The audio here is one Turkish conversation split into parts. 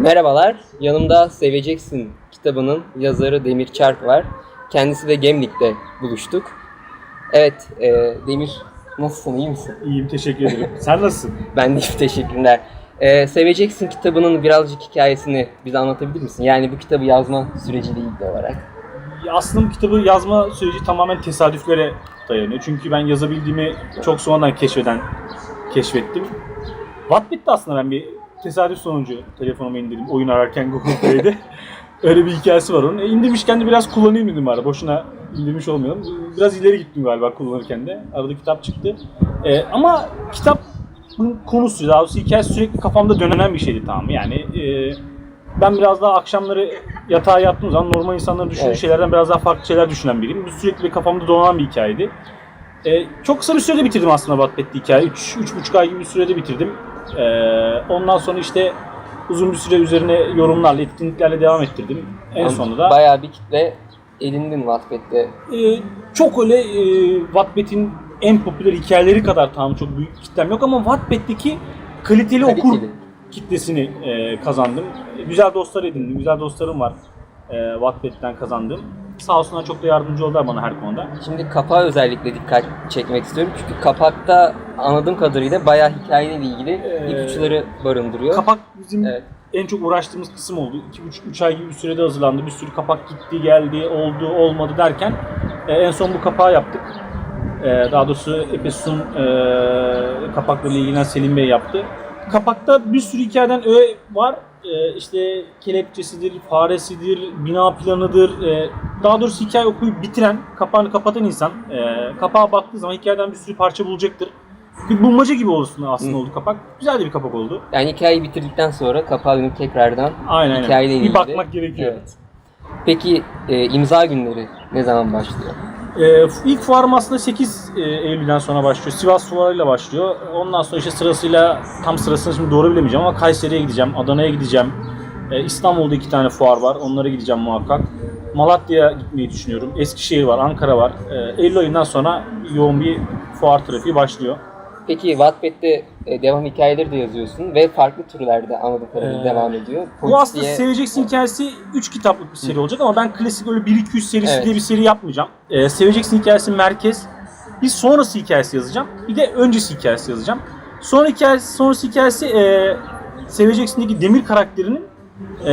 Merhabalar, yanımda Seveceksin kitabının yazarı Demir Çark var. Kendisi de Gemlik'te buluştuk. Evet, e, Demir nasılsın, iyi misin? İyiyim teşekkür ederim. Sen nasılsın? Ben de iyiyim, teşekkürler. E, Seveceksin kitabının birazcık hikayesini bize anlatabilir misin? Yani bu kitabı yazma süreciyle ilgili olarak. Aslında bu kitabı yazma süreci tamamen tesadüflere dayanıyor. Çünkü ben yazabildiğimi çok sonradan keşfeden keşfettim. Wattpad'de aslında ben bir tesadüf sonucu telefonuma indirdim oyun ararken Google Play'de. Öyle bir hikayesi var onun. E, indirmişken de biraz kullanayım dedim bari. Boşuna indirmiş olmayalım. Biraz ileri gittim galiba kullanırken de. Arada kitap çıktı. E, ama kitabın konusu, daha doğrusu hikayesi sürekli kafamda dönen bir şeydi tamam. Yani e, ben biraz daha akşamları yatağa yattığım zaman normal insanların düşündüğü Evet. şeylerden biraz daha farklı şeyler düşünen biriyim. Bu sürekli kafamda dolan bir hikayeydi. E, çok kısa bir sürede bitirdim aslında Wattpad'de hikayeyi. 3 üç, buçuk ay gibi bir sürede bitirdim. E, ondan sonra işte uzun bir süre üzerine yorumlarla, etkinliklerle devam ettirdim. En Yani sonunda Bayağı bir kitle edindin Wattpad'de. e, çok öyle e, Wattpad'in en popüler hikayeleri kadar tamam çok büyük kitlem yok ama Wattpad'deki kaliteli, okur Kaliteli. kitlesini e, kazandım. Güzel dostlar edindim, güzel dostlarım var e, Wattpad'den kazandığım. Sağ olsunlar çok da yardımcı oldular bana her konuda. Şimdi kapağa özellikle dikkat çekmek istiyorum. Çünkü kapakta anladığım kadarıyla bayağı hikayeyle ilgili Ee, ipuçları barındırıyor. Kapak bizim Evet. en çok uğraştığımız kısım oldu. 2,5-3 ay gibi bir sürede hazırlandı. Bir sürü kapak gitti, geldi, oldu, olmadı derken e, en son bu kapağı yaptık. E, daha doğrusu Epes'un e, kapaklarıyla ilgilenen Selim Bey yaptı. Kapakta bir sürü hikayeden öğe var. E, işte kelepçesidir, faresidir, bina planıdır. E, daha doğrusu hikaye okuyup bitiren, kapağını kapatan insan e, kapağa baktığı zaman hikayeden bir sürü parça bulacaktır. Bir bulmaca gibi olsun aslında Hı. oldu kapak. Güzel de bir kapak oldu. Yani hikayeyi bitirdikten sonra kapağa dönüp tekrardan Aynen aynen. hikayeyle ilgili. Bir bakmak gerekiyor. Evet. Peki e, imza günleri ne zaman başlıyor? Ee, ilk fuarım aslında 8 e, Eylül'den sonra başlıyor. Sivas fuarıyla başlıyor. Ondan sonra işte sırasıyla tam sırasını şimdi doğru bilemeyeceğim ama Kayseri'ye gideceğim, Adana'ya gideceğim. Ee, İstanbul'da iki tane fuar var. Onlara gideceğim muhakkak. Malatya'ya gitmeyi düşünüyorum. Eskişehir var, Ankara var. Ee, Eylül ayından sonra yoğun bir fuar trafiği başlıyor. Peki Wattpad'de e, devam hikayeleri de yazıyorsun ve farklı türlerde anladığım kadarıyla Ee, devam ediyor. Bu Polis aslında diye- Seveceksin hikayesi 3 kitaplık bir seri olacak ama ben klasik öyle 1-2-3 serisi Evet. diye bir seri yapmayacağım. Ee, Seveceksin hikayesi merkez. Bir sonrası hikayesi yazacağım. Bir de öncesi hikayesi yazacağım. Sonra hikayesi, sonrası hikayesi e, Seveceksin'deki Demir karakterinin e,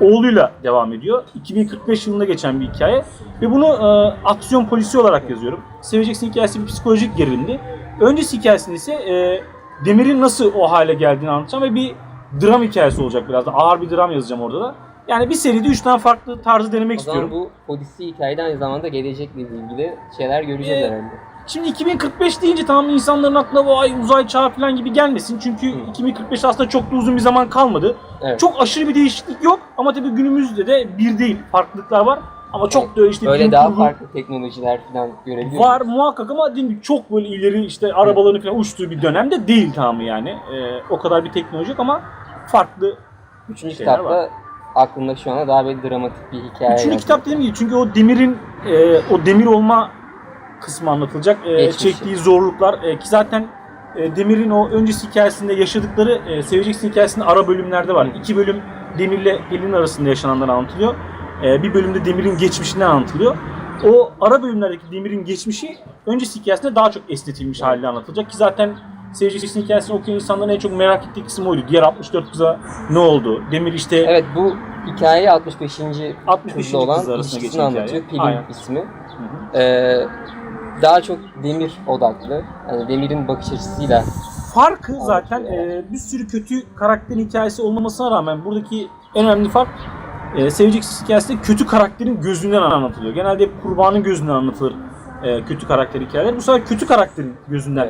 oğluyla devam ediyor. 2045 yılında geçen bir hikaye. Ve bunu e, aksiyon polisi olarak yazıyorum. Seveceksin hikayesi bir psikolojik gerilimdi. Öncesi hikayesinde ise e, Demir'in nasıl o hale geldiğini anlatacağım ve bir dram hikayesi olacak biraz da. Ağır bir dram yazacağım orada da. Yani bir seride 3 tane farklı tarzı denemek O zaman istiyorum. bu polisi hikayede aynı zamanda gelecekle ilgili şeyler göreceğiz Ee, herhalde. Şimdi 2045 deyince tamam insanların aklına vay uzay çağı falan gibi gelmesin. Çünkü Hı. 2045 aslında çok da uzun bir zaman kalmadı. Evet. Çok aşırı bir değişiklik yok ama tabii günümüzde de bir değil. Farklılıklar var. Ama çok da işte Böyle bilim daha kurgu farklı teknolojiler falan görebiliyor var muhakkak ama gibi çok böyle ileri işte arabaların falan uçtuğu bir dönemde değil tamamı yani. Ee, o kadar bir teknoloji yok ama farklı. Üçüncü şeyler kitapta var. aklımda şu anda daha böyle dramatik bir hikaye. Üçüncü yazdım. kitap dediğim gibi çünkü o demirin e, o demir olma kısmı anlatılacak. E, Geçmişi. çektiği zorluklar e, ki zaten e, Demir'in o öncesi hikayesinde yaşadıkları e, Seveceksin hikayesinde ara bölümlerde var. İki bölüm Demir'le Pelin arasında yaşananlar anlatılıyor. E, bir bölümde Demir'in geçmişinden anlatılıyor. O ara bölümlerdeki Demir'in geçmişi öncesi hikayesinde daha çok esnetilmiş haliyle anlatılacak ki zaten Seveceksin hikayesini okuyan insanların en çok merak ettiği kısım oydu. Diğer 64 kıza ne oldu? Demir işte Evet bu hikaye 65. 65. kızda olan kız ilişkisini anlatıyor. Pelin Aynen. ismi. Hı hı. Ee, daha çok demir odaklı. Yani demirin bakış açısıyla Farkı zaten e, bir sürü kötü karakterin hikayesi olmamasına rağmen buradaki en önemli fark e, Seveceksiniz hikayesinde kötü karakterin gözünden anlatılıyor. Genelde hep kurbanın gözünden anlatılır e, kötü karakter hikayeler. Bu sefer kötü karakterin gözünden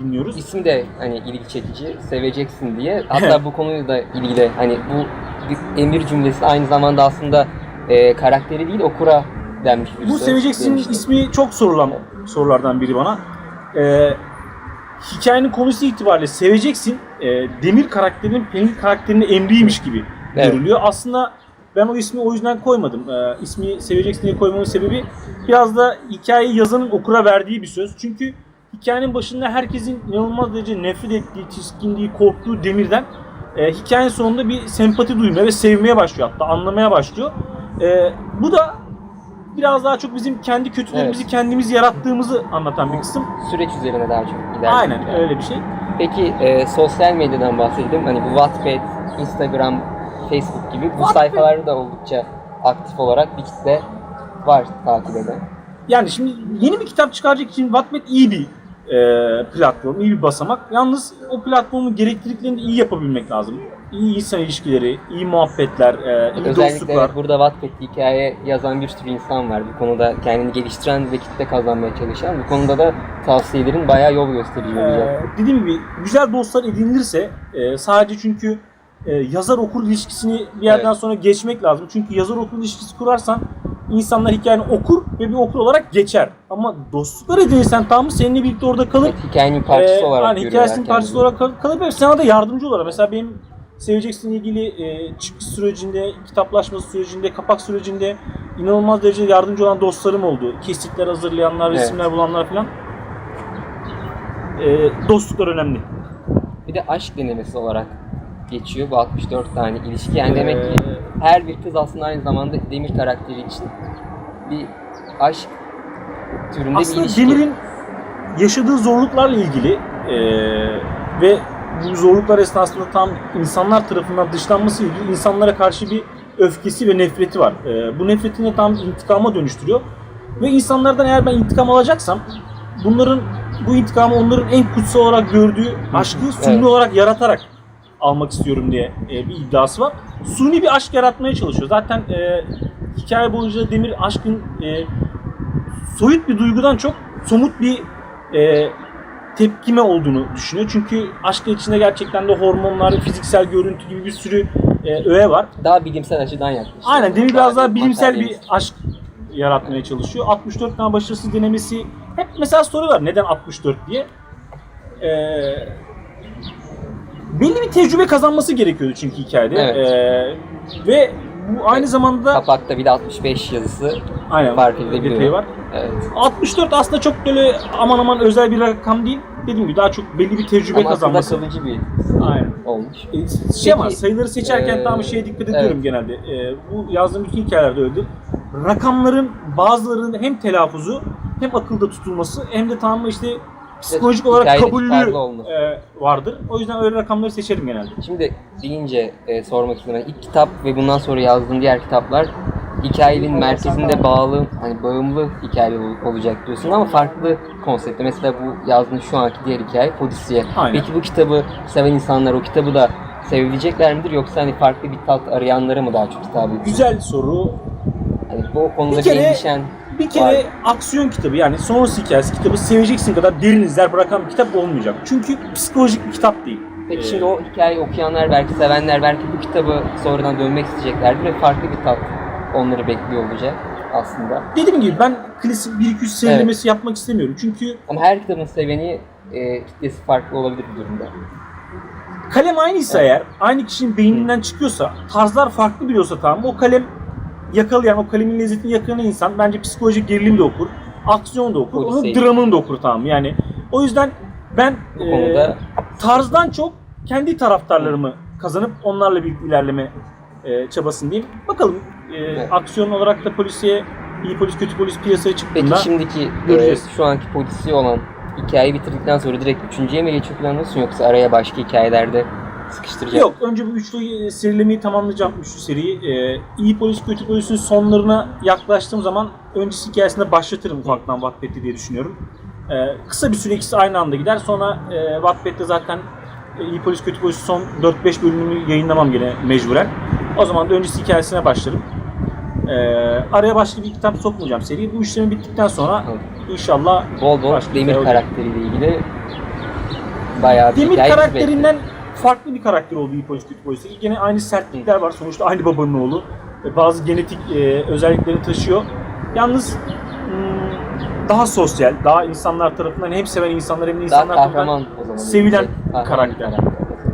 dinliyoruz. ismi de hani ilgi çekici, seveceksin diye. Hatta bu konuyla da ilgili hani bu emir cümlesi aynı zamanda aslında e, karakteri değil okura denmiş bir Bu Seveceksin demiştim. ismi çok sorulan sorulardan biri bana. E, hikayenin konusu itibariyle Seveceksin e, Demir karakterinin Pelin karakterinin emriymiş gibi Evet. görülüyor. Aslında ben o ismi o yüzden koymadım. Ee, ismi Seveceksin diye koymamın sebebi biraz da hikayeyi yazanın okura verdiği bir söz. Çünkü hikayenin başında herkesin inanılmaz derece nefret ettiği, tiskindiği, korktuğu Demir'den e, hikayenin sonunda bir sempati duymaya ve sevmeye başlıyor hatta anlamaya başlıyor. E, bu da biraz daha çok bizim kendi kötülüğümüzü Evet. kendimiz yarattığımızı anlatan bir kısım. Süreç üzerine daha çok gider. Aynen Yani. öyle bir şey. Peki e, sosyal medyadan bahsedelim. Hani bu Wattpad, Instagram, Facebook gibi bu sayfalarda da oldukça aktif olarak bir kitle var takip eden. Yani şimdi yeni bir kitap çıkaracak için Wattpad iyi bir e, platform, iyi bir basamak. Yalnız o platformun gerekliliklerini de iyi yapabilmek lazım. İyi insan ilişkileri, iyi muhabbetler, e, iyi Özellikle dostluklar. evet, burada Wattpad'de hikaye yazan bir sürü insan var. Bu konuda kendini geliştiren ve kitle kazanmaya çalışan. Bu konuda da tavsiyelerin bayağı yol gösterici olacak. Ee, dediğim gibi güzel dostlar edinilirse e, sadece çünkü e, yazar okur ilişkisini bir yerden Evet. sonra geçmek lazım. Çünkü yazar okur ilişkisi kurarsan insanlar hikayeni okur ve bir okur olarak geçer. Ama dostluklar edinirsen tamam seninle birlikte orada kalır. Evet, hikayenin parçası Ee, olarak hani hikayesinin parçası olarak kal- kalıp ve sana da yardımcı olarak. Mesela benim Seveceksin'le ilgili e, çıkış sürecinde, kitaplaşması sürecinde, kapak sürecinde inanılmaz derecede yardımcı olan dostlarım oldu. Kesitler hazırlayanlar, Evet. resimler bulanlar falan. E, dostluklar önemli. Bir de aşk denemesi olarak geçiyor bu 64 tane ilişki. Yani demek ki her bir kız aslında aynı zamanda Demir karakteri için bir aşk türünde bir Aslında ilişki. Demir'in yaşadığı zorluklarla ilgili e, ve bu zorluklar esnasında tam insanlar tarafından dışlanması ilgili insanlara karşı bir öfkesi ve nefreti var. E, bu nefretini tam intikama dönüştürüyor. Ve insanlardan eğer ben intikam alacaksam bunların bu intikamı onların en kutsal olarak gördüğü aşkı suni Evet. olarak yaratarak almak istiyorum diye e, bir iddiası var. Suni bir aşk yaratmaya çalışıyor. Zaten e, hikaye boyunca Demir aşkın e, soyut bir duygudan çok somut bir e, tepkime olduğunu düşünüyor. Çünkü aşkın içinde gerçekten de hormonlar, fiziksel görüntü gibi bir sürü e, öğe var. Daha bilimsel açıdan yaklaşıyor. Aynen Demir biraz daha bilimsel bir aşk yaratmaya çalışıyor. 64 tane başarısız denemesi hep mesela soruyorlar neden 64 diye. Ee, belli bir tecrübe kazanması gerekiyordu çünkü hikayede. Evet. Ee, ve bu aynı zamanda Kapakta bir de 65 yazısı aynen fark edilebiliyor. detayı var. Evet. 64 aslında çok böyle aman aman özel bir rakam değil. Dediğim gibi daha çok belli bir tecrübe Ama akılda kazanması. kalıcı bir Aynen. olmuş. E, Şey ama Peki, sayıları seçerken e, tam şeye dikkat ediyorum evet. genelde. E, bu yazdığım bütün hikayelerde öyledir. Rakamların bazılarının hem telaffuzu hem akılda tutulması hem de tamam mı işte psikolojik olarak hikayede kabullü tutarlı olması. e, vardır. O yüzden öyle rakamları seçerim genelde. Şimdi deyince e, sormak istiyorum. Yani ilk kitap ve bundan sonra yazdığın diğer kitaplar hikayenin merkezinde bağlı, hani bağımlı hikaye ol- olacak diyorsun ama farklı konsepte. Mesela bu yazdığın şu anki diğer hikaye Polisiye. Aynen. Peki bu kitabı seven insanlar o kitabı da sevebilecekler midir yoksa hani farklı bir tat arayanlara mı daha çok hitap ediyor? Güzel soru. Hani bu konuda Bir kere- bir endişen Bir kere Var. aksiyon kitabı yani sonrası hikayesi kitabı seveceksin kadar derin izler bırakan bir kitap olmayacak. Çünkü psikolojik bir kitap değil. Peki Ee, şimdi o hikayeyi okuyanlar belki sevenler belki bu kitabı sonradan dönmek isteyeceklerdir ve farklı bir tat onları bekliyor olacak aslında. Dediğim gibi ben klasik 1-2-3 serilemesi yapmak istemiyorum. Çünkü Ama her kitabın seveni e, kitlesi farklı olabilir bu durumda. kalem aynıysa Evet. eğer, aynı kişinin beyninden çıkıyorsa, tarzlar farklı biliyorsa tamam o kalem yakalayan, o kalemin lezzetini yakalayan insan bence psikolojik gerilim de okur, aksiyon da okur, onun dramını da okur tamam yani. O yüzden ben Bu e, konuda tarzdan çok kendi taraftarlarımı kazanıp onlarla bir ilerleme e, çabasındayım. Bakalım e, Evet. aksiyon olarak da polisiye, iyi polis kötü polis piyasaya çıktığında peki şimdiki e, göreceğiz. şu anki polisi olan hikayeyi bitirdikten sonra direkt üçüncüye mi geçiyor planlıyorsun yoksa araya başka hikayelerde sıkıştıracak Yok önce bu üçlü serilemeyi tamamlayacağım üçlü seriyi. Ee, iyi polis kötü polisin sonlarına yaklaştığım zaman öncesi hikayesinde başlatırım ufaktan Wattpad'de diye düşünüyorum. Ee, kısa bir süre ikisi aynı anda gider. Sonra e, Wattpad'de zaten e, iyi polis kötü polis son 4-5 bölümünü yayınlamam gene mecburen. O zaman da öncesi hikayesine başlarım. Ee, araya başka bir kitap sokmayacağım seriye. Bu işlemi bittikten sonra Anladım. inşallah Bol bol Başka Demir karakteriyle ilgili bayağı bir Demir karakterinden farklı bir karakter oldu iyi polis kötü polis. Yine aynı sertlikler var. Sonuçta aynı babanın oğlu. E, Bazı genetik e, özelliklerini taşıyor. Yalnız hmm, daha sosyal, daha insanlar tarafından hem seven insanlar hem de insanlar Daha tarafından sevilen. Kahraman karakter.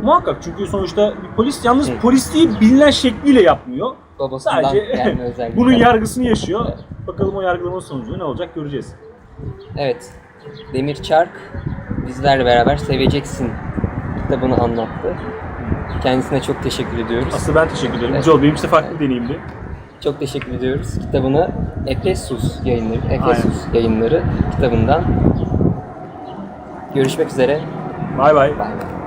Muhakkak çünkü sonuçta bir polis yalnız Hı. polisliği bilinen şekliyle yapmıyor. Babasından Sadece. Bunun yargısını yaşıyor. Evet. Bakalım o yargılamanın sonucunda ne olacak göreceğiz. Evet. Demir Çark bizlerle beraber Seveceksin kitabını anlattı. Kendisine çok teşekkür ediyoruz. Aslı ben teşekkür ederim. Evet. Joel benim için farklı bir deneyimdi. Çok teşekkür ediyoruz. Kitabını Efesus yayınları, Efesus yayınları kitabından görüşmek üzere. Bay bay. Bay bay.